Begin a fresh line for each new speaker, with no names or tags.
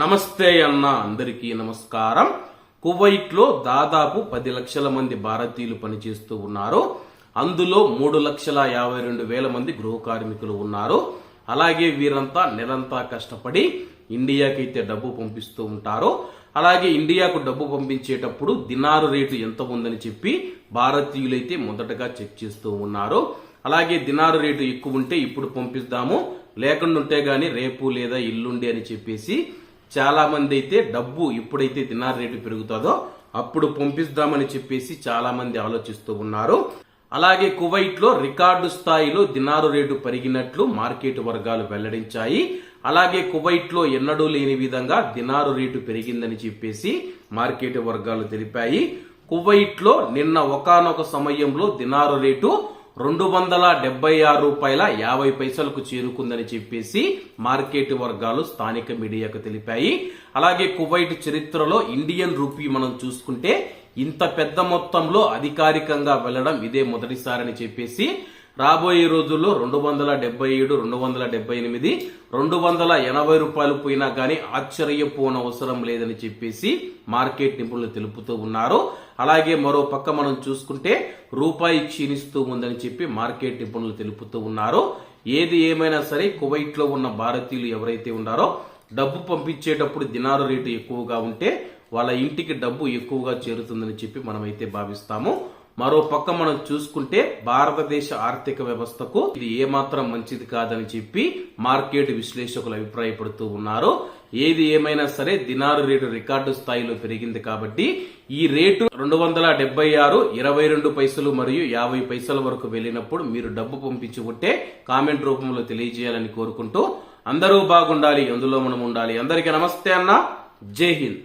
నమస్తే అన్న అందరికీ నమస్కారం. కువైట్లో దాదాపు పది లక్షల మంది భారతీయులు పనిచేస్తూ ఉన్నారు. అందులో మూడు లక్షల యాభై రెండు వేల మంది గృహ కార్మికులు ఉన్నారు. అలాగే వీరంతా నెలంతా కష్టపడి ఇండియాకైతే డబ్బు పంపిస్తూ ఉంటారు. అలాగే ఇండియాకు డబ్బు పంపించేటప్పుడు దినారు రేటు ఎంత ఉందని చెప్పి భారతీయులైతే మొదటగా చెక్ చేస్తూ ఉన్నారు. అలాగే దినారు రేటు ఎక్కువ ఉంటే ఇప్పుడు పంపిస్తాము లేకుండా ఉంటే గాని రేపు లేదా ఇల్లుండి అని చెప్పేసి చాలా మంది అయితే డబ్బు ఎప్పుడైతే దినార్ రేటు పెరుగుతుందో అప్పుడు పంపిస్తామని చెప్పేసి చాలామంది ఆలోచిస్తూ ఉన్నారు. అలాగే కువైట్లో రికార్డు స్థాయిలో దినారు రేటు పెరిగినట్లు మార్కెట్ వర్గాలు వెల్లడించాయి. అలాగే కువైట్లో ఎన్నడూ లేని విధంగా దినారు రేటు పెరిగిందని చెప్పేసి మార్కెట్ వర్గాలు తెలిపాయి. కువైట్లో నిన్న ఒకానొక సమయంలో దినారు రేటు రెండు వందల డెబ్బై ఆరు రూపాయల యాభై పైసలకు చేరుకుందని చెప్పేసి మార్కెట్ వర్గాలు స్థానిక మీడియాకు తెలిపాయి. అలాగే కువైట్ చరిత్రలో ఇండియన్ రూపీ మనం చూసుకుంటే ఇంత పెద్ద మొత్తంలో అధికారికంగా వెళ్ళడం ఇదే మొదటిసారని చెప్పేసి రాబోయే రోజుల్లో రెండు వందల డెబ్బై ఏడు రెండు వందల డెబ్బై ఎనిమిది రెండు వందల ఎనభై రూపాయలు పోయినా కానీ ఆశ్చర్యపోన అవసరం లేదని చెప్పేసి మార్కెట్ నిపుణులు తెలుపుతూ ఉన్నారు. అలాగే మరో పక్క మనం చూసుకుంటే రూపాయి క్షీణిస్తూ ఉందని చెప్పి మార్కెట్ నిపుణులు తెలుపుతూ ఉన్నారు. ఏది ఏమైనా సరే కువైట్లో ఉన్న భారతీయులు ఎవరైతే ఉన్నారో డబ్బు పంపించేటప్పుడు దినారు రేటు ఎక్కువగా ఉంటే వాళ్ళ ఇంటికి డబ్బు ఎక్కువగా చేరుతుందని చెప్పి మనమైతే భావిస్తాము. మరో పక్క మనం చూసుకుంటే భారతదేశ ఆర్థిక వ్యవస్థకు ఇది ఏమాత్రం మంచిది కాదని చెప్పి మార్కెట్ విశ్లేషకులు అభిప్రాయపడుతూ ఉన్నారు. ఏది ఏమైనా సరే దినారు రేటు రికార్డు స్థాయిలో పెరిగింది కాబట్టి ఈ రేటు రెండు వందల డెబ్బై ఆరు ఇరవై రెండు పైసలు మరియు యాభై పైసల వరకు వెళ్ళినప్పుడు మీరు డబ్బు పంపించి ఉంటే కామెంట్ రూపంలో తెలియజేయాలని కోరుకుంటూ అందరూ బాగుండాలి అందులో మనం ఉండాలి. అందరికీ నమస్తే అన్న. జై హింద్.